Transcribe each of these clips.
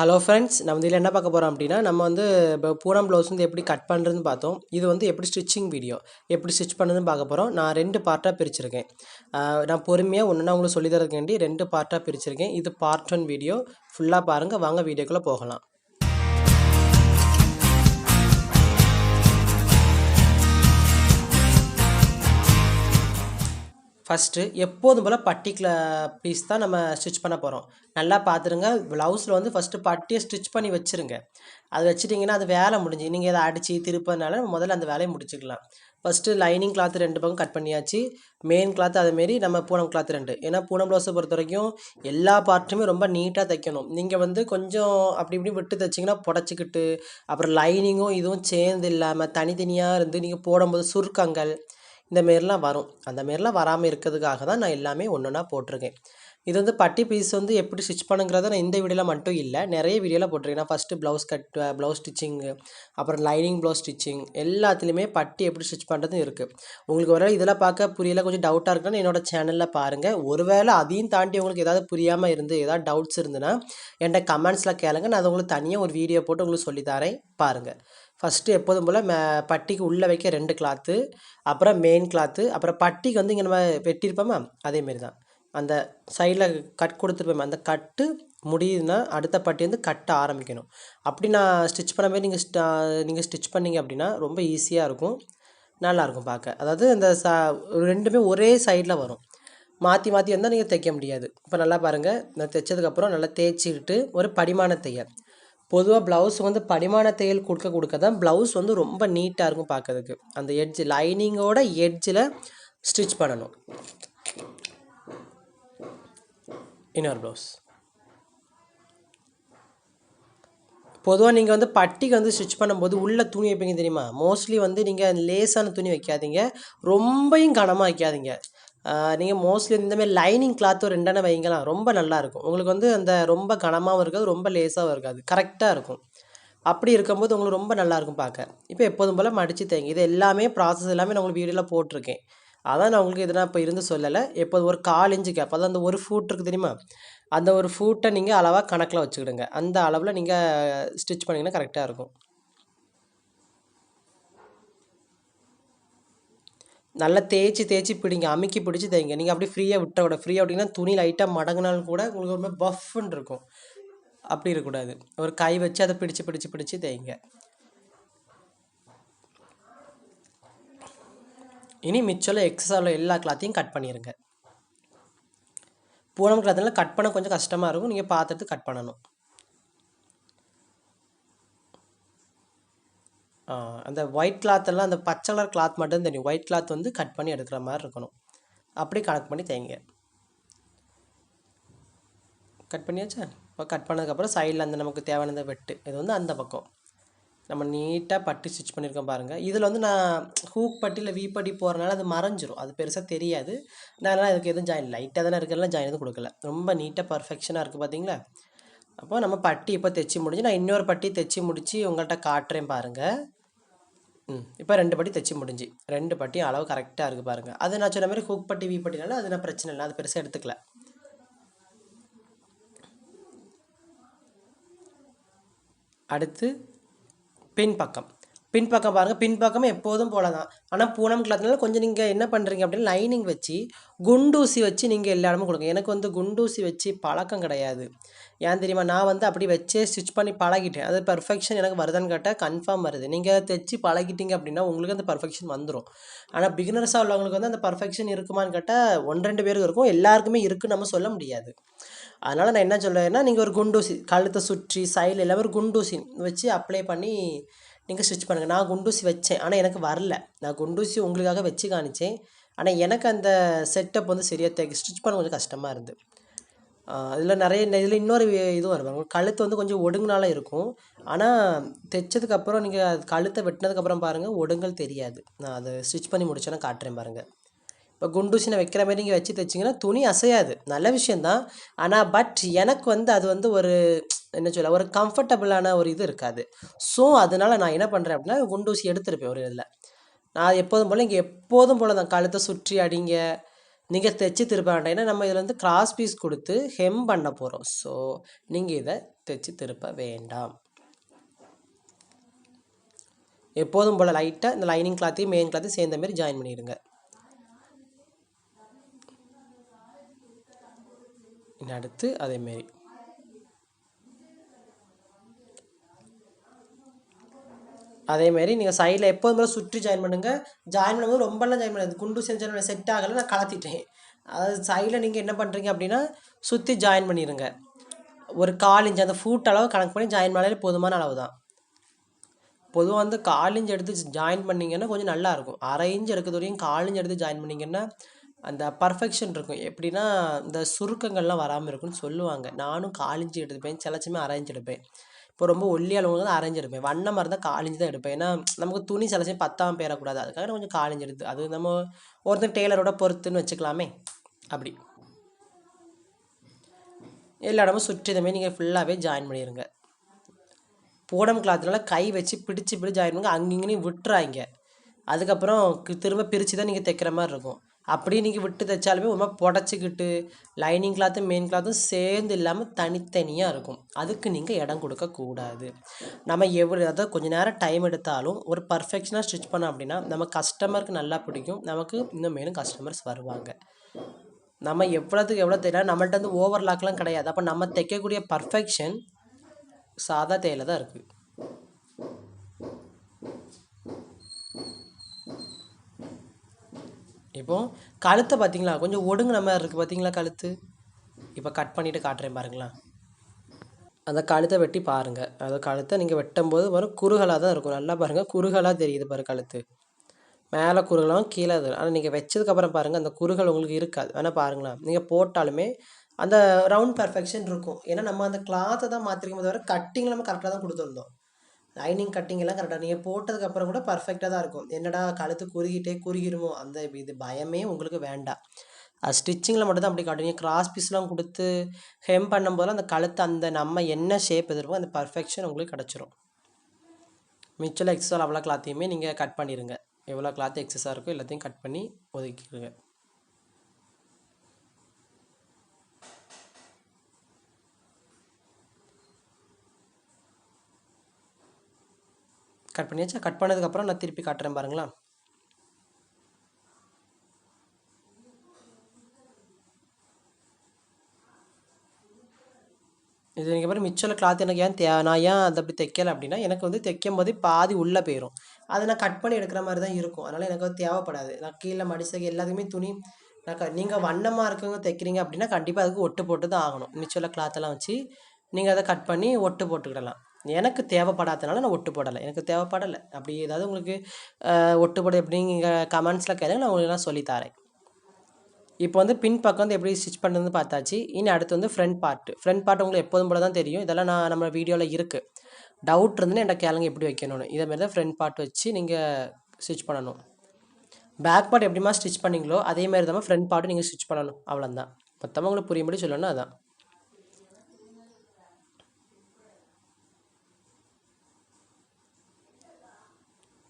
Hello friends நம்ம இதில் என்ன பார்க்க போகிறோம் அப்படின்னா நம்ம வந்து இப்போ பூனம் ப்ளவுஸ் வந்து எப்படி கட் பண்ணுறதுன்னு பார்த்தோம். இது வந்து எப்படி ஸ்டிச்சிங் வீடியோ எப்படி ஸ்டிச் பண்ணுறதுன்னு பார்க்க போகிறோம் நான் ரெண்டு பார்ட்டாக பிரிச்சிருக்கேன். நான் பொறுமையாக ஒன்றுனா உங்களுக்கு சொல்லி தரதுக்காண்டி ரெண்டு பார்ட்டாக பிரிச்சிருக்கேன். இது பார்ட் ஒன் வீடியோ ஃபுல்லாக பாருங்கள் வாங்க வீடியோக்குள்ளே போகலாம். ஃபஸ்ட்டு எப்போதும் போல் பர்டிகுலர் பீஸ் தான் நம்ம ஸ்டிச் பண்ண போகிறோம் நல்லா பார்த்துருங்க ப்ளவுஸில் வந்து ஃபஸ்ட்டு பட்டியை ஸ்டிச் பண்ணி வச்சுருங்க. அது வச்சிட்டிங்கன்னா அது வேலை முடிஞ்சு நீங்கள் அதை அடித்து திருப்பதுனால முதல்ல அந்த வேலையை முடிச்சுக்கலாம். ஃபஸ்ட்டு லைனிங் கிளாத் ரெண்டு பக்கம் கட் பண்ணியாச்சு. மெயின் கிளாத் அதேமாரி நம்ம பூனம் கிளாத் ரெண்டு. ஏன்னா பூனம் ப்ளவுஸை பொறுத்த வரைக்கும் எல்லா பார்ட்டுமே ரொம்ப நீட்டாக தைக்கணும். நீங்கள் வந்து கொஞ்சம் அப்படி இப்படி விட்டு தைச்சிங்கன்னா புடச்சிக்கிட்டு அப்புறம் லைனிங்கும் இதுவும் சேர்ந்து இல்லாமல் தனித்தனியாக இருந்து நீங்கள் போடும்போது சுருக்கங்கள் இந்த மாரிலாம் வரும். அந்த மாரிலாம் வராமல் இருக்கிறதுக்காக தான் நான் எல்லாமே ஒன்று ஒன்றா போட்டிருக்கேன். இது வந்து பட்டி பீஸ் வந்து எப்படி ஸ்டிச் பண்ணுங்கிறத நான் இந்த வீடியோவில் மட்டும் இல்லை நிறைய வீடியோவில் போட்டிருக்கேன். நான் first blouse cut blouse stitching அப்புறம் லைனிங் ப்ளவுஸ் ஸ்டிச்சிங் எல்லாத்துலேயுமே பட்டி எப்படி ஸ்டிச் பண்ணுறது இருக்குது உங்களுக்கு ஒருவேளை இதெல்லாம் பார்க்க புரியல கொஞ்சம் டவுட்டாக இருக்குன்னு என்னோட சேனலில் பாருங்கள் ஒருவேளை அதையும் தாண்டி உங்களுக்கு ஏதாவது புரியாமல் இருந்து ஏதாவது டவுட்ஸ் இருந்துன்னா என்கிட்ட கமெண்ட்ஸில் கேளுங்க. நான் அதை உங்களுக்கு தனியாக ஒரு வீடியோ போட்டு உங்களுக்கு சொல்லித்தரேன் பாருங்கள் ஃபஸ்ட்டு எப்போதும் போல் மே பட்டிக்கு உள்ளே வைக்க ரெண்டு கிளாத்து அப்புறம் மெயின் கிளாத்து அப்புறம் பட்டிக்கு வந்து இங்கே நம்ம வெட்டியிருப்போமா? அதேமாரி தான். அந்த சைடில் கட் கொடுத்துருப்போம் அந்த கட்டு முடியுதுன்னா அடுத்த பட்டி வந்து கட்ட ஆரம்பிக்கணும். அப்படி நான் ஸ்டிச் பண்ண மாதிரி நீங்கள் ஸ்டா நீங்கள் ஸ்டிச் பண்ணீங்க அப்படின்னா ரொம்ப ஈஸியாக இருக்கும். நல்லாயிருக்கும் பார்க்க. அதாவது அந்த ச ரெண்டுமே ஒரே சைடில் வரும். மாற்றி மாற்றி வந்தால் நீங்கள் தைக்க முடியாது. இப்போ நல்லா பாருங்கள் நான் தைச்சதுக்கப்புறம் நல்லா தேய்ச்சிக்கிட்டு ஒரு படிமான தையல். பொதுவாக ப்ளவுஸ் வந்து படிமான தையல் கொடுக்க கொடுக்க தான் ப்ளவுஸ் வந்து ரொம்ப நீட்டாக இருக்கும் பார்க்கறதுக்கு. அந்த எட்ஜ் லைனிங்கோட எட்ஜில் ஸ்டிச் பண்ணணும். இன்னொரு ப்ளவுஸ் பொதுவாக நீங்கள் வந்து பட்டிக்கு வந்து ஸ்டிச் பண்ணும்போது உள்ள துணி வைப்பீங்க தெரியுமா? மோஸ்ட்லி வந்து நீங்கள் லேசான துணி வைக்காதீங்க. ரொம்பையும் கனமாக வைக்காதீங்க. நீங்கள் மோஸ்ட்லி இந்தமாதிரி லைனிங் கிளாத்தும் ரெண்டெண்ணம் வைங்கலாம் ரொம்ப நல்லாயிருக்கும் உங்களுக்கு வந்து அந்த ரொம்ப கனமாகவும் இருக்காது ரொம்ப லேசாகவும் இருக்காது. கரெக்டாக இருக்கும். அப்படி இருக்கும்போது உங்களுக்கு ரொம்ப நல்லாயிருக்கும் பார்க்க. இப்போ எப்போதும் போல் மடித்து தைங்க இது எல்லாமே ப்ராசஸ் எல்லாமே நான் உங்களுக்கு வீடியோவில் போட்டிருக்கேன். அதான் நான் உங்களுக்கு எதுனா இப்போ இருந்து சொல்லலை. எப்போது ஒரு கால் இன்ச்சு கேப் அதான் அந்த ஒரு ஃபூட் இருக்குது தெரியுமா? அந்த ஒரு ஃபூட்டை நீங்கள் அளவாக கணக்கில் வச்சுக்கிடுங்க. அந்த அளவில் நீங்கள் ஸ்டிச் பண்ணிங்கன்னா கரெக்டாக இருக்கும். நல்லா தேய்ச்சி தேய்ச்சி பிடிங்க. அமுக்கி பிடிச்சி தைங்க நீங்கள் அப்படியே ஃப்ரீயாக விட்ட விட ஃப்ரீயாக விட்டிங்கன்னா துணி லைட்டாக மடங்கினாலும் கூட உங்களுக்கு ரொம்ப பஃப்னு இருக்கும். அப்படி இருக்கக்கூடாது. ஒரு கை வச்சு அதை பிடிச்சு பிடிச்சு பிடிச்சி தைங்க இனி மிச்சம் எக்ஸஸாக உள்ள எல்லா கிளாத்தையும் கட் பண்ணிடுங்க பூனம் கிளாத்தில் கட் பண்ண கொஞ்சம் கஷ்டமாக இருக்கும். நீங்கள் பார்த்துட்டு கட் பண்ணணும். அந்த ஒயிட் கிளாத்தெல்லாம் அந்த பச்சை கலர் கிளாத் மட்டும் தெரியும். ஒயிட் கிளாத் வந்து கட் பண்ணி எடுக்கிற மாதிரி இருக்கணும். அப்படி கனெக்ட் பண்ணி தைங்க கட் பண்ணியாச்சா? இப்போ கட் பண்ணதுக்கப்புறம் சைடில் அந்த நமக்கு தேவையான வெட்டு. இது வந்து அந்த பக்கம். நம்ம நீட்டாக பட்டி ஸ்டிச் பண்ணியிருக்கோம் பாருங்கள் இதில் வந்து நான் ஹூக் பட்டி இல்லை வி பட்டி போகிறனால அது மறைஞ்சிரும். அது பெருசாக தெரியாது. நான் அதனால் இதுக்கு எதுவும் ஜாயின் லைட்டாக தானே இருக்கிறதுலாம் ஜாயின் எதுவும் கொடுக்கல. ரொம்ப நீட்டாக பர்ஃபெக்ஷனாக இருக்குது பார்த்தீங்களா அப்போ நம்ம பட்டி இப்போ தைச்சி முடிஞ்சு நான் இன்னொரு பட்டி தைச்சி முடித்து உங்கள்கிட்ட காட்டுறேன் பாருங்கள் ம் இப்போ ரெண்டு பட்டி தைச்சி முடிஞ்சு. ரெண்டு பட்டியும் அளவு கரெக்டாக இருக்குது பாருங்கள் அது நான் சொன்ன மாதிரி ஹூக் பட்டி வி பட்டினால அது நான் பிரச்சனை இல்லை. அது பெருசாக எடுத்துக்கல. அடுத்து பின்பக்கம். பின்பக்கம் பாருங்கள் பின்பக்கம் எப்போதும் போல தான் ஆனால் பூனம் கிளாத்னால கொஞ்சம் நீங்கள் என்ன பண்ணுறீங்க அப்படின்னா லைனிங் வச்சு குண்டூசி வச்சு நீங்கள் எல்லா இடமும் கொடுங்க. எனக்கு வந்து குண்டூசி வச்சு பழக்கம் கிடையாது. ஏன் தெரியுமா? நான் வந்து அப்படி வச்சே ஸ்டிச் பண்ணி பழகிட்டேன். அது பர்ஃபெக்ஷன் எனக்கு வருதான்னு கேட்டால் கன்ஃபார்ம் வருது. நீங்கள் தைச்சி பழகிட்டீங்க அப்படின்னா உங்களுக்கு அந்த பர்ஃபெக்ஷன் வந்துடும் ஆனால் பிகினர்ஸாக உள்ளவங்களுக்கு வந்து அந்த பர்ஃபெக்ஷன் இருக்குமான்னு கேட்டால் ஒன்று ரெண்டு பேருக்கு இருக்கும். எல்லாருக்குமே இருக்குன்னு நம்ம சொல்ல முடியாது. அதனால் நான் என்ன சொல்கிறேன்னா நீங்கள் ஒரு குண்டூசி கழுத்தை சுற்றி சைடில் இல்லை ஒரு குண்டூசி வச்சு அப்ளை பண்ணி நீங்கள் ஸ்டிச் பண்ணுங்கள் நான் குண்டூசி வச்சேன். ஆனால் எனக்கு வரல. நான் குண்டூசி உங்களுக்காக வச்சு காணிச்சேன் ஆனால் எனக்கு அந்த செட்டப் வந்து சரியாக தைக்க ஸ்டிச் பண்ண கொஞ்சம் கஷ்டமாக இருந்து. அதில் நிறைய இதில் இன்னொரு இதுவும் வரும். கழுத்து வந்து கொஞ்சம் ஒடுங்கினால இருக்கும். ஆனால் தைச்சதுக்கப்புறம் நீங்கள் அது கழுத்தை வெட்டினதுக்கப்புறம் பாருங்கள் ஒடுங்கல் தெரியாது. நான் அதை ஸ்டிச் பண்ணி முடிச்சோன்னா காட்டுறேன் பாருங்கள் இப்போ குண்டூசினை வைக்கிற மாதிரி நீங்கள் வச்சு தைச்சிங்கன்னா துணி அசையாது. நல்ல விஷயந்தான் ஆனால் பட் எனக்கு வந்து அது வந்து ஒரு என்ன சொல்ல ஒரு கம்ஃபர்டபுளான ஒரு இது இருக்காது. ஸோ அதனால நான் என்ன பண்ணுறேன் அப்படின்னா குண்டூசி எடுத்துருப்பேன் ஒரு இதில். நான் எப்போதும் போல் இங்கே எப்போதும் போல் தான். கழுத்தை சுற்றி அடிங்க. நீங்கள் தைச்சி திருப்ப வேண்டாம். ஏன்னா நம்ம இதில் வந்து கிராஸ் பீஸ் கொடுத்து ஹெம் பண்ண போகிறோம் ஸோ நீங்கள் இதை தைச்சு திருப்ப வேண்டாம். எப்போதும் போல் லைட்டாக இந்த லைனிங் கிளாத்தையும் மெயின் கிளாத்தையும் சேர்ந்த மாதிரி ஜாயின் பண்ணிடுங்க. அடுத்து அதேமாரி அதேமாரி நீங்கள் சைடில் எப்போதும் சுற்றி ஜாயின் பண்ணுங்கள் ஜாயின் பண்ணும்போது ரொம்பலாம் ஜாயின் பண்ணாது. குண்டு செஞ்சு செட் ஆகலை நான் கலத்திட்டேன். அதாவது சைடில் நீங்கள் என்ன பண்ணுறீங்க அப்படின்னா சுற்றி ஜாயின் பண்ணிடுங்க ஒரு கால் இன்ச் அந்த ஃபூட் அளவு கணக்கு பண்ணி ஜாயின் பண்ணாலே போதுமான அளவு தான். பொதுவாக வந்து கால் இன்ச் எடுத்து ஜாயின் பண்ணிங்கன்னா கொஞ்சம் நல்லாயிருக்கும் அரை இன்ச் எடுக்கிறது வரையும் கால் இன்ச் எடுத்து ஜாயின் பண்ணிங்கன்னா அந்த பர்ஃபெக்ஷன் இருக்கும். எப்படின்னா இந்த சுருக்கங்கள்லாம் வராமல் இருக்கும்னு சொல்லுவாங்க. நானும் காலிஞ்சு எடுப்பேன் எடுத்துப்பேன். சில எடுப்பேன். இப்போ ரொம்ப ஒல்லியானவங்க தான் அரைஞ்சு எடுப்பேன். வண்ணமாக இருந்தால் காலிஞ்சு தான் எடுப்பேன். ஏன்னா நமக்கு துணி சில பத்தாம் பேரக்கூடாது. அதுக்காக நான் கொஞ்சம் காலிஞ்சு எடுத்து அது நம்ம ஒருத்தர் டெய்லரோட பொறுத்துன்னு வச்சுக்கலாமே. அப்படி. எல்லா இடமும் சுற்றி நீங்கள் ஃபுல்லாகவே ஜாயின் பண்ணிடுங்க போடம் கிளாத்னால கை வச்சு பிடிச்சி பிடிச்சி ஜாயின் பண்ணுங்க. அங்கிங்கனையும் விட்டுறாங்க அதுக்கப்புறம் திரும்ப பிரித்து தான் நீங்கள் தைக்கிற மாதிரி இருக்கும். அப்படியே நீங்கள் விட்டு தைச்சாலுமே ஒரு மாதிரி புடச்சிக்கிட்டு லைனிங் கிளாத்தும் மெயின் கிளாத்தும் சேர்ந்து இல்லாமல் தனித்தனியாக இருக்கும். அதுக்கு நீங்கள் இடம் கொடுக்கக்கூடாது நம்ம எவ்வளோ அதாவது கொஞ்ச நேரம் டைம் எடுத்தாலும் ஒரு பர்ஃபெக்ஷனாக ஸ்டிச் பண்ணோம் அப்படின்னா நம்ம கஸ்டமருக்கு நல்லா பிடிக்கும். நமக்கு இன்னும் மேலும் கஸ்டமர்ஸ் வருவாங்க. நம்ம எவ்வளோத்துக்கு எவ்வளோ தெரியல நம்மள்ட்ட வந்து ஓவர்லாக்லாம் கிடையாது. அப்போ நம்ம தைக்கக்கூடிய பர்ஃபெக்ஷன் சாதா தேயில தான் இருக்குது இப்போது கழுத்தை பார்த்தீங்களா? கொஞ்சம் ஒடுங்கின மாதிரி இருக்குது பார்த்தீங்களா கழுத்து? இப்போ கட் பண்ணிவிட்டு காட்டுறேன் பாருங்களேன். அந்த கழுத்தை வெட்டி பாருங்கள் அந்த கழுத்தை நீங்கள் வெட்டும்போது வரும் குறுகலாக தான் இருக்கும். நல்லா பாருங்கள் குறுகலாக தெரியுது பாரு கழுத்து. மேலே குறுகலும் கீழே அது. ஆனால் நீங்கள் வச்சதுக்கப்புறம் பாருங்கள் அந்த குறுகல் உங்களுக்கு இருக்காது. வேணால் பாருங்களேன். நீங்கள் போட்டாலுமே அந்த ரவுண்ட் பர்ஃபெக்ஷன் இருக்கும். ஏன்னா நம்ம அந்த கிளாத்தை தான் மாற்றிருக்கும் தவிர கட்டிங் நம்ம கரெக்டாக தான் கொடுத்துருந்தோம். லைனிங் கட்டிங் எல்லாம் கரெக்டாக நீங்கள் போட்டதுக்கப்புறம் கூட பர்ஃபெக்டாக தான் இருக்கும். என்னடா கழுத்து குறுகிட்டே குறுகிருமோ? அந்த இது பயமே உங்களுக்கு வேண்டாம். அது ஸ்டிச்சிங்கில் மட்டும் தான் அப்படி காட்டுவீங்க நீங்கள் கிராஸ் பீஸ்லாம் கொடுத்து ஹெம் பண்ணும்போது அந்த கழுத்து அந்த நம்ம என்ன ஷேப் எதிர்ப்போம் அந்த பர்ஃபெக்ஷன் உங்களுக்கு கிடச்சிரும். மிச்சம் எக்ஸஸ் அவ்வளோ கிளாத்தையுமே நீங்கள் கட் பண்ணிடுங்க எவ்வளோ கிளாத் எக்ஸஸாக இருக்கோ எல்லாத்தையும் கட் பண்ணி ஒதுக்கிடுங்க. கட் பண்ணியாச்சா. கட் பண்ணதுக்கப்புறம் நான் திருப்பி காட்டுறேன் பாருங்களா. இது எனக்கு அப்புறம் மிச்சம் கிளாத் எனக்கு ஏன் தே நான் ஏன் அதை அப்படி தைக்கலை அப்படின்னா எனக்கு வந்து தைக்கும் போது பாதி உள்ளே போயிடும் அதை நான் கட் பண்ணி எடுக்கிற மாதிரி தான் இருக்கும். அதனால் எனக்கு வந்து தேவைப்படாது. நான் கீழே மடிசகை எல்லாத்துக்குமே துணி நான் நீங்கள் வண்ணமாக இருக்கவங்க தைக்கிறீங்க அப்படின்னா கண்டிப்பாக அதுக்கு ஒட்டு போட்டு தான் ஆகணும் மிச்சம் கிளாத்தெல்லாம் வச்சு நீங்கள் அதை கட் பண்ணி ஒட்டு போட்டுக்கிடலாம். எனக்கு தேவைப்படாதனால நான் ஒட்டு போடலை. எனக்கு தேவைப்படலை. அப்படி ஏதாவது உங்களுக்கு ஒட்டு போட எப்படிங்க கமெண்ட்ஸில் கேளுங்க நான் உங்களுக்கு நான் சொல்லித்தரேன் இப்போ வந்து பின் பக்கம் வந்து எப்படி ஸ்டிச் பண்ணுறதுன்னு பார்த்தாச்சு. இனி அடுத்து வந்து ஃப்ரண்ட் பார்ட் ஃப்ரண்ட் பார்ட் உங்களுக்கு எப்போதும் போல தான் தெரியும். இதெல்லாம் நான் நம்ம வீடியோவில் இருக்குது டவுட் இருந்துன்னு என்கிட்ட கேளுங்க எப்படி வைக்கணும்னு. இதே மாதிரி தான் ஃப்ரண்ட் பார்ட் வச்சு நீங்கள் ஸ்டிச் பண்ணணும். பேக் பார்ட் எப்படிமா ஸ்டிச் பண்ணீங்களோ அதே மாதிரி தான் ஃப்ரண்ட் பார்ட்டும் நீங்கள் ஸ்டிச் பண்ணணும். அவ்வளோதான் மொத்தமாக உங்களுக்கு புரியும்படி சொல்லணும் அதான்.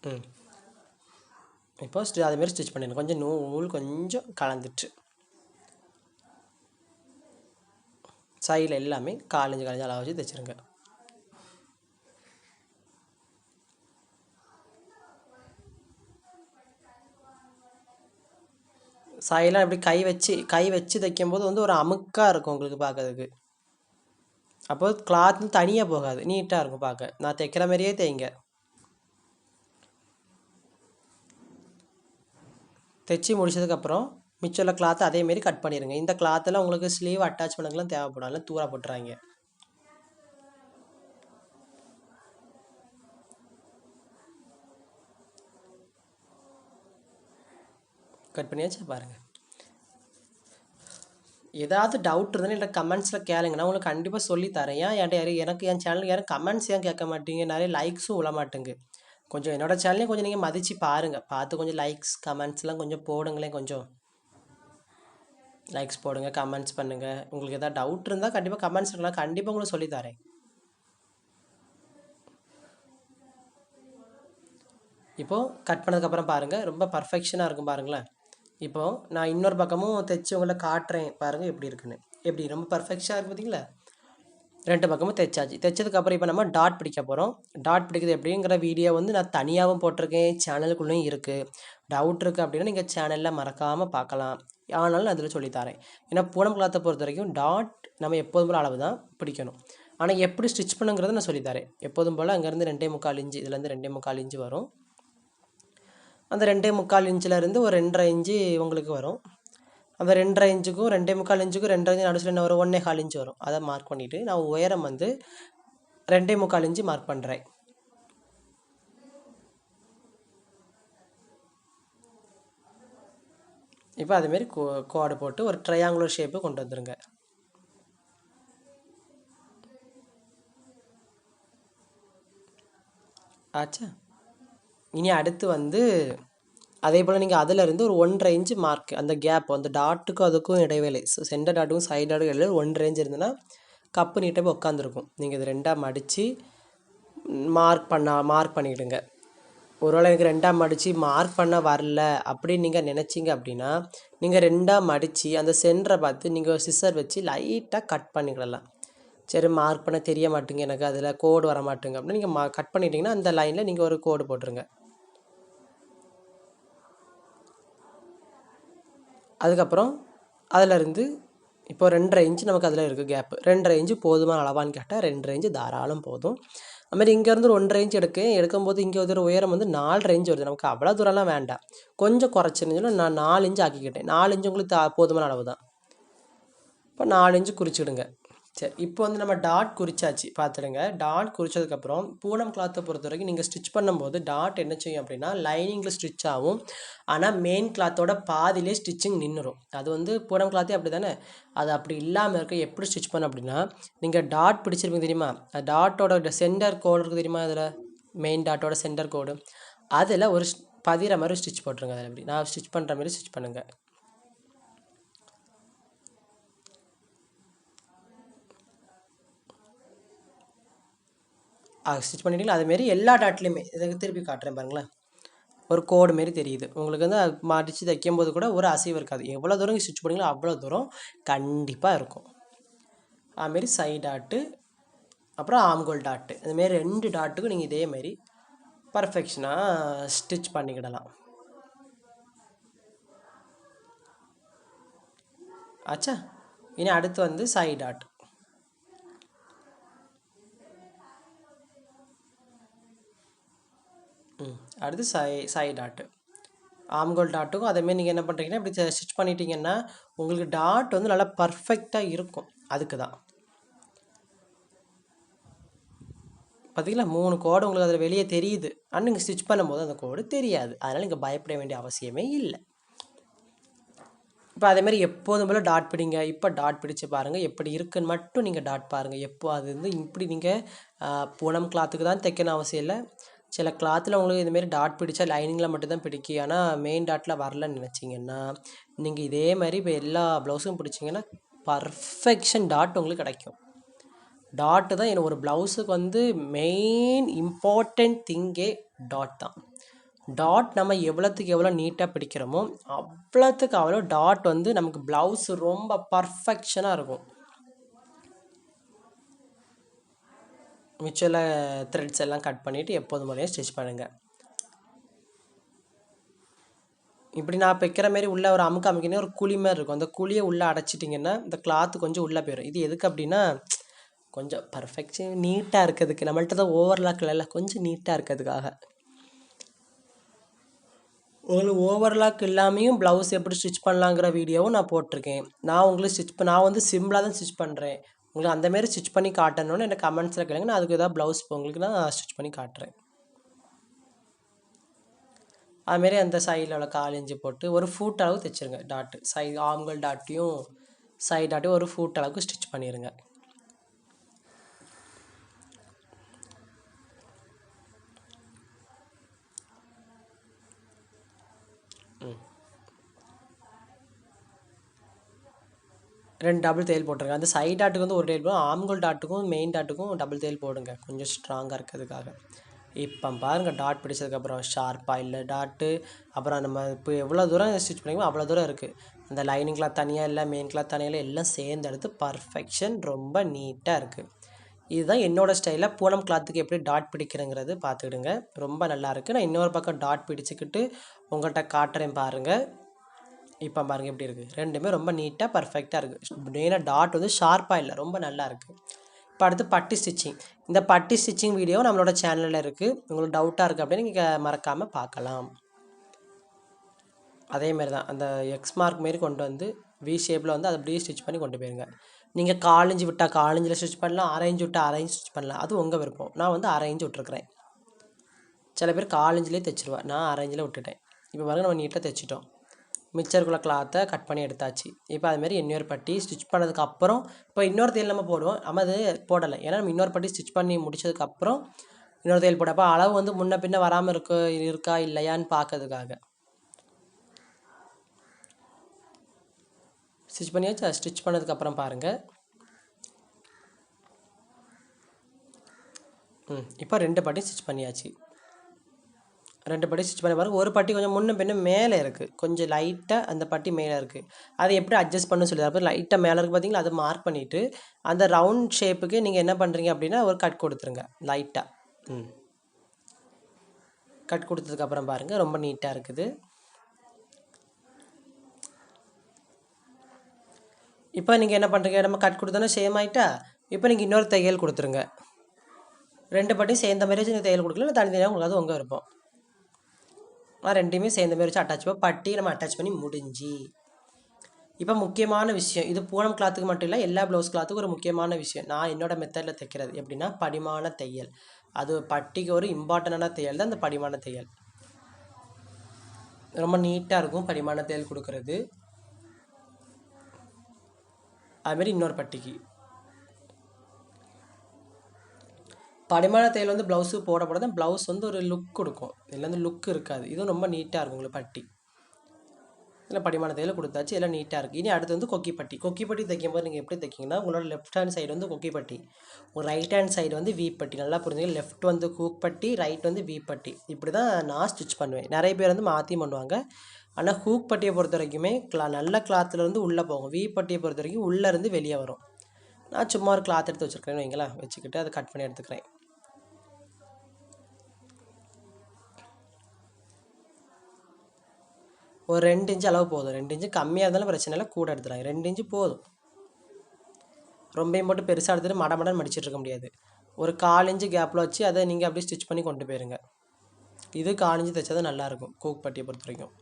ம். இப்போ ஸ்டி அதேமாரி ஸ்டிச் பண்ணிடணும் கொஞ்சம் நூல் கொஞ்சம் கலந்துட்டு. சைடில் எல்லாமே காலஞ்சு காலஞ்சு அளவு வச்சு தைச்சிருங்க. சைடெலாம் இப்படி கை வச்சு கை வச்சு தைக்கும்போது வந்து ஒரு அமுக்காக இருக்கும் உங்களுக்கு பார்க்கறதுக்கு. அப்போது கிளாத் தனியாக போகாது. நீட்டாக இருக்கும் பார்க்க. நான் தைக்கிற மாதிரியே தைங்க. தைச்சி முடிச்சதுக்கப்புறம் மிச்சம் உள்ள கிளாத்தை அதேமாரி கட் பண்ணிடுங்க இந்த கிளாத்தில் உங்களுக்கு ஸ்லீவ் அட்டாச் பண்ணக்கெல்லாம் தேவைப்படும். இல்லை தூரா போட்டுறாங்க. கட் பண்ணியாச்சு? பாருங்கள் ஏதாவது டவுட் இருந்தாலும் என்கிட்ட கமெண்ட்ஸில் கேளுங்க. நான் உங்களுக்கு கண்டிப்பாக சொல்லித்தரேன் ஏன் என்கிட்ட எனக்கு என் சேனலுக்கு யாரும் கமெண்ட்ஸ் ஏன் கேட்க மாட்டீங்க? நிறைய லைக்ஸும் விழ மாட்டேங்க கொஞ்சம் என்னோட சேனலையும் கொஞ்சம் நீங்கள் மதித்து பாருங்கள் பார்த்து கொஞ்சம் லைக்ஸ் கமெண்ட்ஸ்லாம் கொஞ்சம் போடுங்களேன் கொஞ்சம். லைக்ஸ் போடுங்க கமெண்ட்ஸ் பண்ணுங்கள் உங்களுக்கு எதாவது டவுட் இருந்தால் கண்டிப்பாக கமெண்ட்ஸ் இருக்கலாம் கண்டிப்பாக உங்களுக்கு சொல்லித் தரேன். இப்போது கட் பண்ணதுக்கப்புறம் பாருங்கள் ரொம்ப பர்ஃபெக்ஷனாக இருக்கும் பாருங்களேன். இப்போது நான் இன்னொரு பக்கமும் தைச்சி உங்களை காட்டுறேன். பாருங்கள் எப்படி இருக்குன்னு. எப்படி? ரொம்ப பர்ஃபெக்ஷனாக இருக்கு பார்த்தீங்களா ரெண்டு பக்கமும் தைச்சாச்சு. தைச்சதுக்கப்புறம் இப்போ நம்ம டாட் பிடிக்க போகிறோம் டாட் பிடிக்கிறது எப்படிங்கிற வீடியோ வந்து நான் தனியாகவும் போட்டிருக்கேன். சேனலுக்குள்ளேயும் இருக்குது டவுட் இருக்குது அப்படின்னா நீங்கள் சேனலில் மறக்காமல் பார்க்கலாம். ஆனாலும் நான் அதில் சொல்லித்தரேன் ஏன்னா பூனம் கிளாத்தை பொறுத்த வரைக்கும் டாட் நம்ம எப்போதும் போல் அளவு தான் பிடிக்கணும். ஆனால் எப்படி ஸ்டிச் பண்ணுங்கிறத நான் சொல்லித்தரேன் எப்போதும் போல் அங்கேருந்து ரெண்டே முக்கால் இன்ச்சு இதுலேருந்து ரெண்டே முக்கால் இன்ச்சு வரும். அந்த ரெண்டே முக்கால் இன்ச்சிலேருந்து ஒரு ரெண்டரை இன்ச்சு உங்களுக்கு வரும். அந்த ரெண்டரை இன்ச்சுக்கும் ரெண்டே முக்கால் இன்ச்சுக்கும் ரெண்டரை இன்ச்சு நடுவில் என்ன வரும்? ஒன்றே கால் இன்ச்சு வரும். அதை மார்க் பண்ணிவிட்டு நான் உயரம் வந்து ரெண்டே முக்கால் இன்ச்சு மார்க் பண்ணுறேன் இப்போ அதுமாரி கோ கோடு போட்டு ஒரு ட்ரையாங்குலர் ஷேப்பு கொண்டு வந்துருங்க. ஆச்சா? இனி அடுத்து வந்து அதே போல் நீங்கள் அதிலிருந்து ஒரு ஒன்றரை இன்ச்சு மார்க் அந்த கேப் அந்த டாட்டுக்கும் அதுக்கும் இடைவேளை ஸோ சென்டர் டாட்டுக்கும் சைடு டாட்டுக்கும் இடையில ஒன்றரை இன்ச் இருந்ததுன்னா கப்பு நீட்டாக போய் உட்காந்துருக்கும் நீங்கள் இது ரெண்டாக மடித்து மார்க் பண்ண மார்க் பண்ணிவிடுங்க ஒருவேளை எனக்கு ரெண்டாக மடித்து மார்க் பண்ண வரல அப்படின்னு நீங்கள் நினச்சிங்க அப்படின்னா நீங்கள் ரெண்டாக மடித்து அந்த சென்டரை பார்த்து நீங்கள் சிசர் வச்சு லைட்டாக கட் பண்ணிக்கிடலாம். சரி மார்க் பண்ண தெரிய மாட்டேங்க எனக்கு அதில் கோடு வர மாட்டேங்க அப்படின்னு நீங்கள் மா கட் பண்ணிட்டீங்கன்னா அந்த லைனில் நீங்கள் ஒரு கோடு போட்டுருங்க. அதுக்கப்புறம் அதிலிருந்து இப்போ ரெண்டரை இன்ச்சு நமக்கு அதில் இருக்குது கேப்பு ரெண்டரை இன்ச்சு போதுமான அளவான்னு கேட்டால் ரெண்டரை இன்ச்சு தாராளம் போதும். அதுமாதிரி இங்கேருந்து ஒரு ஒன்றரை இன்ச்சு எடுக்கேன். எடுக்கும்போது இங்கே ஒரு உயரம் வந்து நாலு ரேஞ்ச் வருது. நமக்கு அவ்வளோ தூரம்லாம் வேண்டாம். கொஞ்சம் குறைச்சிருந்துச்சுன்னா நான் நாலு இன்ச்சு ஆக்கிக்கிட்டேன். நாலு இன்ச்சு உங்களுக்கு தா போதுமான அளவு தான் இப்போ நாலு இன்ச்சு குறிச்சிடுங்க. சரி இப்போ வந்து நம்ம டாட் குறிச்சாச்சு பார்த்துடுங்க டாட் குறிச்சதுக்கப்புறம் பூனம் கிளாத்தை பொறுத்த வரைக்கும் நீங்கள் ஸ்டிச் பண்ணும்போது டாட் என்ன செய்யும் அப்படின்னா லைனிங்கில் ஸ்டிச் ஆகும். ஆனால் மெயின் கிளாத்தோட பாதியிலே ஸ்டிச்சிங் நின்றுடும் அது வந்து பூனம் கிளாத்தே அப்படி தானே அது அப்படி இல்லாமல் இருக்க எப்படி ஸ்டிச் பண்ண அப்படின்னா நீங்கள் டாட் பிடிச்சிருப்பீங்க தெரியுமா? அந்த டாட்டோட சென்டர் கோடு இருக்குது தெரியுமா அதில்? மெயின் டாட்டோட சென்டர் கோடு அதில் ஒரு பதிகிற மாதிரி ஸ்டிச் போட்டுருங்க அதில் அப்படி. நான் ஸ்டிச் பண்ணுற மாதிரி ஸ்டிச் பண்ணுங்கள் ஸ்டிச் பண்ணிட்டீங்களா? அதுமாரி எல்லா டாட்லேயுமே இதை திருப்பி காட்டுறேன் பாருங்களேன். ஒரு கோடு மாரி தெரியுது. உங்களுக்கு வந்து அது மடித்து தைக்கும்போது கூட ஒரு அசைவு இருக்காது. எவ்வளோ தூரம் ஸ்டிச் பண்ணிங்களோ அவ்வளோ தூரம் கண்டிப்பாக இருக்கும். அதுமாரி சைட் டாட்டு அப்புறம் ஆம்கோல் டாட்டு இதுமாரி ரெண்டு டாட்டுக்கும் நீங்கள் இதேமாரி பர்ஃபெக்ஷனாக ஸ்டிச் பண்ணிக்கிடலாம். ஆச்சா? இனி அடுத்து வந்து சைட் டாட் ம் அடுத்து சை சை டாட்டு ஆம்கோல் டாட்டுக்கும் அதேமாரி நீங்கள் என்ன பண்ணுறீங்கன்னா இப்படி ஸ்டிச் பண்ணிட்டீங்கன்னா உங்களுக்கு டாட் வந்து நல்லா பர்ஃபெக்டாக இருக்கும். அதுக்கு தான் பார்த்திங்களா மூணு கோடு உங்களுக்கு அதில் வெளியே தெரியுது. ஆனால் நீங்கள் ஸ்டிச் பண்ணும்போது அந்த கோடு தெரியாது. அதனால் நீங்கள் பயப்பட வேண்டிய அவசியமே இல்லை. இப்போ அதேமாதிரி எப்போதும் போல் டாட் பிடிங்க. இப்போ டாட் பிடிச்சு பாருங்கள் எப்படி இருக்குன்னு மட்டும் நீங்கள் டாட் பாருங்கள் எப்போ அது வந்து இப்படி நீங்கள் பூனம் கிளாத்துக்கு தான் தைக்கணும் அவசியம் இல்லை. சில கிளாத்தில் உங்களுக்கு இதுமாரி டாட் பிடிச்சா லைனிங்கில் மட்டும்தான் பிடிக்கும். ஆனால் மெயின் டாட்டில் வரலன்னு நினச்சிங்கன்னா நீங்கள் இதே மாதிரி இப்போ எல்லா ப்ளவுஸும் பிடிச்சிங்கன்னா பர்ஃபெக்ஷன் டாட் உங்களுக்கு கிடைக்கும். டாட்டு தான் எனக்கு ஒரு ப்ளவுஸுக்கு வந்து மெயின் இம்பார்ட்டண்ட் திங்கே டாட் தான். டாட் நம்ம எவ்வளோத்துக்கு எவ்வளோ நீட்டாக பிடிக்கிறோமோ அவ்வளோத்துக்கு அவ்வளோ டாட் வந்து நமக்கு ப்ளவுஸ் ரொம்ப பர்ஃபெக்ஷனாக இருக்கும். மிச்சல த்ரெட்ஸ் எல்லாம் கட் பண்ணிவிட்டு எப்போது முறையாக ஸ்டிச் பண்ணுங்கள் இப்படி நான் வைக்கிற மாரி உள்ளே ஒரு அமுக்கு அமுக்கினே ஒரு குழி மாதிரி இருக்கும். அந்த குழியை உள்ளே அடைச்சிட்டிங்கன்னா இந்த கிளாத்து கொஞ்சம் உள்ளே போயிடும் இது எதுக்கு அப்படின்னா கொஞ்சம் பர்ஃபெக்ஷன் நீட்டாக இருக்கிறதுக்கு நம்மள்ட்ட தான் ஓவர்லாக் இல்லைல்ல கொஞ்சம் நீட்டாக இருக்கிறதுக்காக. உங்களுக்கு ஓவர்லாக் இல்லாமையும் ப்ளவுஸ் எப்படி ஸ்டிச் பண்ணலாங்கிற வீடியோவும் நான் போட்டிருக்கேன். நான் உங்களுக்கு ஸ்டிச் நான் வந்து சிம்பிளாக தான் ஸ்டிச் பண்ணுறேன் உங்களுக்கு அந்தமாரி ஸ்டிச் பண்ணி காட்டணும்னு எனக்கு கமெண்ட்ஸில் கேளுங்க. நான் அதுக்கு ஏதாவது ப்ளவுஸ் உங்களுக்கு நான் ஸ்டிச் பண்ணி காட்டுறேன். அதுமாரி அந்த சைடில் உள்ள காலிஞ்சி போட்டு ஒரு ஃபூட் அளவு தைச்சிருங்க டாட்டு சை ஆம்கள் டாட்டையும் சைட் டாட்டையும் ஒரு ஃபூட் அளவுக்கு ஸ்டிச் பண்ணிடுங்க ரெண்டு டபுள் தேல் போட்டுருங்க அந்த சைட் டாட்டுக்கு வந்து ஒரு டேல் போடும் ஆம்கோல் டாட்டுக்கும் மெயின் டாட்டுக்கும் டபுள் தேல் போடுங்க. கொஞ்சம் ஸ்ட்ராங்காக இருக்கிறதுக்காக. இப்போ பாருங்கள் டாட் பிடிச்சதுக்கப்புறம் ஷார்ப்பாக இல்லை டாட்டு அப்புறம் நம்ம இப்போ எவ்வளோ தூரம் ஸ்டிச் பண்ணிக்கோ அவ்வளோ தூரம் இருக்குது அந்த லைனிங் கிளாத் தனியாக இல்லை மெயின் கிளாத் தனியாக இல்லை எல்லாம் சேர்ந்து எடுத்து பர்ஃபெக்ஷன் ரொம்ப நீட்டாக இருக்குது இதுதான் என்னோடய ஸ்டைலில் பூனம் கிளாத்துக்கு எப்படி டாட் பிடிக்கிறேங்கிறது பார்த்துக்கிடுங்க. ரொம்ப நல்லாயிருக்கு நான் இன்னொரு பக்கம் டாட் பிடிச்சிக்கிட்டு உங்கள்கிட்ட காட்டுறேன் பாருங்கள் இப்போ பாருங்கள் எப்படி இருக்குது ரெண்டுமே ரொம்ப நீட்டாக பர்ஃபெக்டாக இருக்குது மெயினாக டாட் வந்து ஷார்ப்பாக இல்லை ரொம்ப நல்லா இருக்குது இப்போ அடுத்து பட்டி ஸ்டிச்சிங் இந்த பட்டி ஸ்டிச்சிங் வீடியோ நம்மளோட சேனலில் இருக்குது உங்களுக்கு டவுட்டாக இருக்குது அப்படின்னு நீங்கள் மறக்காமல் பார்க்கலாம். அதேமாரி தான் அந்த எக்ஸ் மார்க் மாரி கொண்டு வந்து வி ஷேப்பில் வந்து அதை அப்படியே ஸ்டிச் பண்ணி கொண்டு போயிருங்க. நீங்கள் காலஞ்சு விட்டால் காலஞ்சில் ஸ்டிச் பண்ணலாம் அரேஞ்ச் விட்டால் அரேஞ்ச் ஸ்டிச் பண்ணலாம். அது உங்கள் விருப்பம். நான் வந்து அரேஞ்ச் விட்டுருக்குறேன். சில பேர் காலஞ்சிலே தைச்சிருவேன் நான் அரேஞ்சில் விட்டுட்டேன். இப்போ பாருங்கள் நம்ம நீட்டாக தைச்சிட்டோம். மிச்சர் இருக்கிற கிளாத்தை கட் பண்ணி எடுத்தாச்சு. இப்போ அதுமாரி இன்னொரு பட்டி ஸ்டிச் பண்ணதுக்கப்புறம் இப்போ இன்னொரு தையல் நம்ம போடுவோம். நம்ம அது போடலை. ஏன்னா நம்ம இன்னொரு பட்டி ஸ்டிச் பண்ணி முடிச்சதுக்கப்புறம் இன்னொரு தையல் போட அப்போ அளவு வந்து முன்ன பின்ன வராமல் இருக்கு இருக்கா இல்லையான்னு பார்க்கறதுக்காக. ஸ்டிச் பண்ணியாச்சு ஸ்டிச் பண்ணதுக்கப்புறம் பாருங்கள் ம் இப்போ ரெண்டு பட்டி ஸ்டிச் பண்ணியாச்சு. ரெண்டு பட்டி ஸ்டிச் பண்ணி பாருங்கள் ஒரு பட்டி கொஞ்சம் முன்ன பின்ன மேலே இருக்குது கொஞ்சம் லைட்டாக அந்த பட்டி மேலே இருக்குது அதை எப்படி அட்ஜஸ்ட் பண்ண சொல்லி அப்போ லைட்டாக மேலே இருக்குது பார்த்தீங்களா அதை மார்க் பண்ணிவிட்டு அந்த ரவுண்ட் ஷேப்புக்கு நீங்கள் என்ன பண்ணுறீங்க அப்படின்னா ஒரு கட் கொடுத்துருங்க லைட்டாக ம். கட் கொடுத்ததுக்கப்புறம் பாருங்கள் ரொம்ப நீட்டாக இருக்குது. இப்போ நீங்கள் என்ன பண்ணுறீங்க நம்ம கட் கொடுத்தோன்னா சேம் ஆகிட்டா இப்போ நீங்கள் இன்னொரு தையல் கொடுத்துருங்க. ரெண்டு பட்டியும் சேர்ந்த மாதிரி நீங்கள் தையல் கொடுக்கல தனித்தனியாக உங்களுக்கு அது உங்கள் விருப்பம். நான் ரெண்டையுமே சேர்ந்த மாதிரி வச்சு அட்டாச் பண்ணி பட்டி நம்ம அட்டாச் பண்ணி முடிஞ்சு. இப்போ முக்கியமான விஷயம் இது பூனம் கிளாத்துக்கு மட்டும் இல்லை எல்லா ப்ளவுஸ் கிளாத்துக்கும் ஒரு முக்கியமான விஷயம். நான் என்னோட மெத்தடில் தைக்கிறது எப்படின்னா படிமான தையல். அது பட்டிக்கு ஒரு இம்பார்ட்டண்டான தையல் தான் அந்த படிமான தையல். ரொம்ப நீட்டாக இருக்கும் படிமான தையல் கொடுக்கறது. அதுமாரி இன்னொரு பட்டிக்கு. படிமான தையல் வந்து ப்ளவுஸு போட போட தான் ப்ளவுஸ் வந்து ஒரு லுக் கொடுக்கும். இதில் வந்து லுக் இருக்காது. இதுவும் ரொம்ப நீட்டாக இருக்கும் உங்களுக்கு பட்டி. இல்லை படிமான தையல் கொடுத்தாச்சு எல்லாம் நீட்டாக இருக்குது இனி அடுத்து வந்து கொக்கிப்பட்டி. கொக்கிப்பட்டி தைக்கும் போது நீங்கள் எப்படி தைக்கிங்கன்னா உங்களோட லெஃப்ட் ஹேண்ட் சைடு வந்து கொக்கி பட்டி உங்கள் ரைட் ஹேண்ட் சைடு வந்து வீப்பட்டி. நல்லா புரிஞ்சுங்க லெஃப்ட் வந்து ஹூக்பட்டி ரைட் வந்து வீப்பட்டி. இப்படி தான் நான் ஸ்டிச் பண்ணுவேன். நிறைய பேர் வந்து மாற்றி பண்ணுவாங்க. ஆனால் ஹூக் பட்டியை பொறுத்த வரைக்குமே கிளா நல்ல கிளாத்தில் இருந்து உள்ளே போகும். வீப்பட்டியை பொறுத்த வரைக்கும் உள்ளே இருந்து வெளியே வரும். நான் சும்மா ஒரு கிளாத் எடுத்து வச்சுருக்கேன்னு வைங்களேன். வச்சுக்கிட்டு அதை கட் பண்ணி எடுத்துக்கிறேன். ஒரு ரெண்டு இன்ச்சு அளவு போதும். ரெண்டு இன்ச்சு கம்மியாக இருந்தாலும் பிரச்சனை இல்லை. கூட எடுத்துறாங்க ரெண்டு இன்ச்சு போதும். ரொம்பையும் போட்டு பெருசாக எடுத்துகிட்டு மட மடன்னு இருக்க முடியாது. ஒரு கால் இன்ச்சு கேப்பில் வச்சு அதை நீங்கள் அப்படியே ஸ்டிச் பண்ணி கொண்டு போயிருங்க. இது கால் இன்ச்சு தைச்சா தான் நல்லாயிருக்கும் கூக் பட்டியை பொறுத்த வரைக்கும்.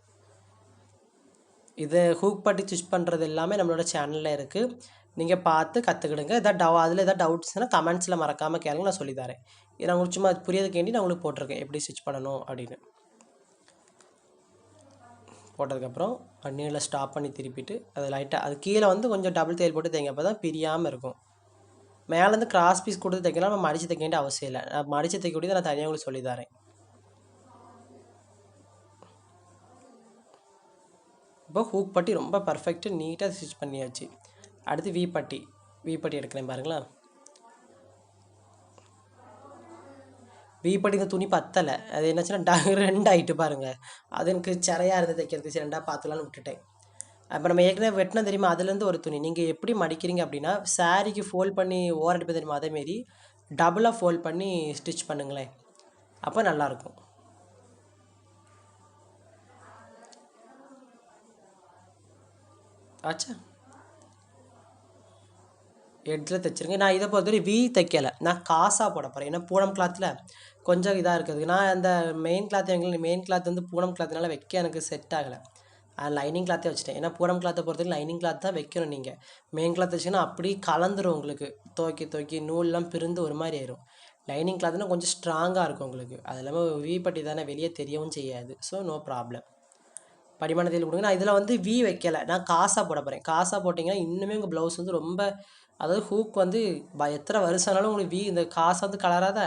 இது ஹூக் பட்டி ஸ்டிச் பண்ணுறது எல்லாமே நம்மளோட சேனலில் இருக்குது நீங்கள் பார்த்து கற்றுக்கிடுங்க எதாவது டவு அதில் எதாவது டவுட்ஸ்னால் கமெண்ட்ஸில் மறக்காமல் கேளுங்க. நான் சொல்லித்தரேன் இது நான் உங்களுக்கு சும்மா புரியதுக்கேண்டி நான் உங்களுக்கு போட்டிருக்கேன். எப்படி ஸ்டிச் பண்ணணும் அப்படின்னு. போட்டதுக்கப்புறம் நீள ஸ்டாப் பண்ணி திருப்பிட்டு அது லைட்டாக அது கீழே வந்து கொஞ்சம் டபுள் தையல் போட்டு தைங்க அப்போ தான் பிரியாமல் இருக்கும். மேலேருந்து கிராஸ் பீஸ் கொடுத்து தைக்கலாம் நம்ம மடித்து தைக்க வேண்டிய அவசியம் இல்லை. நான் மடித்து தைக்கக்கூடியதை நான் தனியாக உங்களுக்கு சொல்லி தரேன். இப்போ ஹூக் பட்டி ரொம்ப பர்ஃபெக்ட்டு நீட்டாக ஸ்டிச் பண்ணியாச்சு. அடுத்து வி பட்டி. வி பட்டி எடுக்கிறேன் பாருங்களேன். ரீபடிந்த துணி பத்தலை அது என்னாச்சுன்னா ட ரெண்டு ஆகிட்டு பாருங்கள் அது எனக்கு சிறையாக இருந்து தைக்கிறதுக்கு சரி ரெண்டாக பார்த்துலான்னு விட்டுட்டேன் அப்போ நம்ம ஏற்கனவே வெட்டினா தெரியுமா அதுலேருந்து ஒரு துணி நீங்கள் எப்படி மடிக்கிறீங்க அப்படின்னா சாரீக்கு ஃபோல்ட் பண்ணி ஓரடிப்பு தெரியுமா அதேமாரி டபுளாக ஃபோல்ட் பண்ணி ஸ்டிச் பண்ணுங்களேன் அப்போ நல்லாயிருக்கும் ஆச்சா எட்ஜில் தைச்சிருங்க. நான் இதை பொறுத்தவரை வி தைக்கலை. நான் காசாக போட போகிறேன் ஏன்னா பூனம் கிளாத்தில் கொஞ்சம் இதாக இருக்குது நான் அந்த மெயின் கிளாத் எங்களுக்கு மெயின் கிளாத் வந்து பூனம் கிளாத்னால வைக்க எனக்கு செட் ஆகலை. லைனிங் கிளாத்தே வச்சுட்டேன். ஏன்னா பூனம் கிளாத்தை பொறுத்தவரைக்கும் லைனிங் கிளாத் தான் வைக்கணும் நீங்கள் மெயின் கிளாத் வச்சிங்கன்னா அப்படி கலந்துரும் உங்களுக்கு. துவக்கி துவக்கி நூல்லாம் பிரிந்து ஒரு மாதிரி ஆயிரும். லைனிங் கிளாத்னா கொஞ்சம் ஸ்ட்ராங்காக இருக்கும் உங்களுக்கு. அது இல்லாமல் வி பட்டி தானே வெளியே தெரியவும் செய்யாது. ஸோ நோ ப்ராப்ளம் படிமானத்தில் கொடுங்க. நான் இதில் வந்து வி வைக்கலை. நான் காசாக போட போகிறேன் காசாக போட்டிங்கன்னா இன்னுமே உங்கள் ப்ளவுஸ் வந்து ரொம்ப அதாவது ஹூக் வந்து ப எத்தனை வருஷம்னாலும் உங்களுக்கு வி இந்த காசு வந்து கலராத?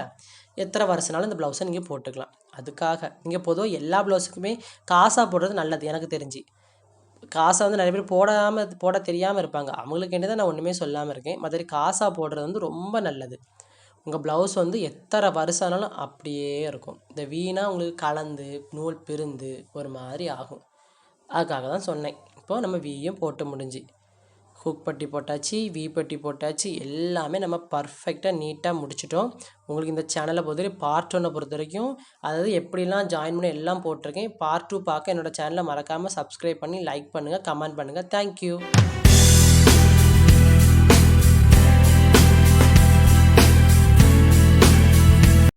எத்தனை வருஷம்னாலும் இந்த ப்ளவுஸை நீங்கள் போட்டுக்கலாம். அதுக்காக. நீங்கள் பொதுவாக எல்லா ப்ளவுஸுக்குமே காசாக போடுறது நல்லது எனக்கு தெரிஞ்சு. காசை வந்து நிறைய பேர் போடாமல் போட தெரியாமல் இருப்பாங்க. அவங்களுக்கு என்ன நான் ஒன்றுமே சொல்லாமல் இருக்கேன். மற்றபடி காசாக போடுறது வந்து ரொம்ப நல்லது. உங்கள் ப்ளவுஸ் வந்து எத்தனை வருஷம் ஆனாலும் அப்படியே இருக்கும். இந்த வீணாக உங்களுக்கு கலந்து நூல் பிரிந்து ஒரு மாதிரி ஆகும். அதுக்காக தான் சொன்னேன். இப்போது நம்ம வீயும் போட்டு முடிஞ்சு. ஹூக் பட்டி போட்டாச்சு வி பட்டி போட்டாச்சு எல்லாமே நம்ம பர்ஃபெக்டாக நீட்டாக முடிச்சிட்டோம். உங்களுக்கு இந்த சேனலை பொறுத்த பார்ட் ஒன்னை பொறுத்த வரைக்கும் அதாவது எப்படிலாம் ஜாயின் பண்ணி எல்லாம் போட்டிருக்கேன் பார்ட் டூ பார்க்க என்னோடய சேனலை மறக்காமல் சப்ஸ்கிரைப் பண்ணி லைக் பண்ணுங்கள் கமெண்ட் பண்ணுங்கள் தேங்க்யூ